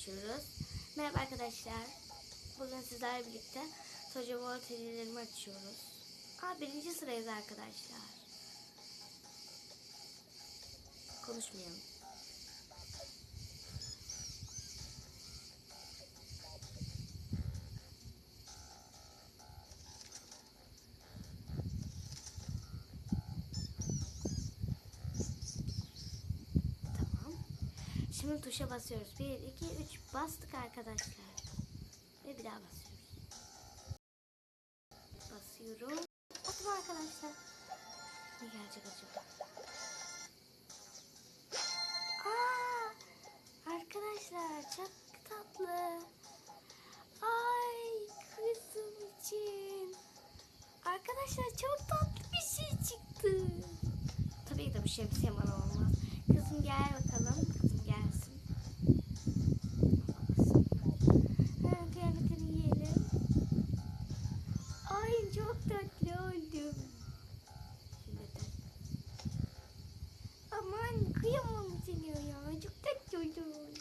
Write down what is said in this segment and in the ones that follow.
açıyoruz. Merhaba arkadaşlar. Bugün sizlerle birlikte Soja World hediyelerimi açıyoruz. Aa, birinci sırayız arkadaşlar. Konuşmayalım. Tamam. Şimdi tuşa basıyoruz. 1, 2, 3 bastık arkadaşlar. Ve bir daha basıyoruz. Basıyorum. Bakın arkadaşlar. Ne gelecek acaba? Aa, arkadaşlar çok tatlı. Ay kızım için. Arkadaşlar çok tatlı bir şey çıktı. Tabii ki de bu şemsiye bana olmaz. Kızım gel bakalım. Tatlı oldum. Aman kıyamam seni ya. Çok tatlı oldun.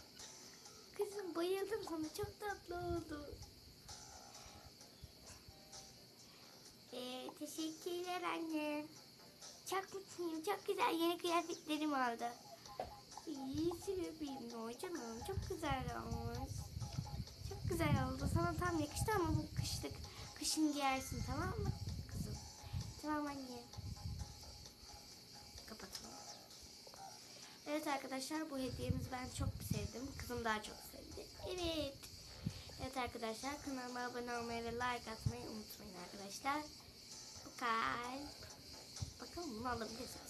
Kızım bayıldım sana. Çok tatlı oldu. Ee, teşekkürler anne. Çok mutluyum. Çok güzel yeni kıyafetlerim oldu. İyi benim o canım. Çok güzel olmuş. Çok güzel oldu. Sana tam yakıştı ama bu kışlık. Kışın giyersin tamam mı? Tamam anne. Kapatalım. Evet arkadaşlar bu hediyemizi ben çok sevdim. Kızım daha çok sevdi. Evet. Evet arkadaşlar kanalıma abone olmayı ve like atmayı unutmayın arkadaşlar. Bu kadar. Bakalım bunu alabilirsiniz.